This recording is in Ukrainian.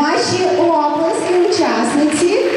Ваші обласні учасниці.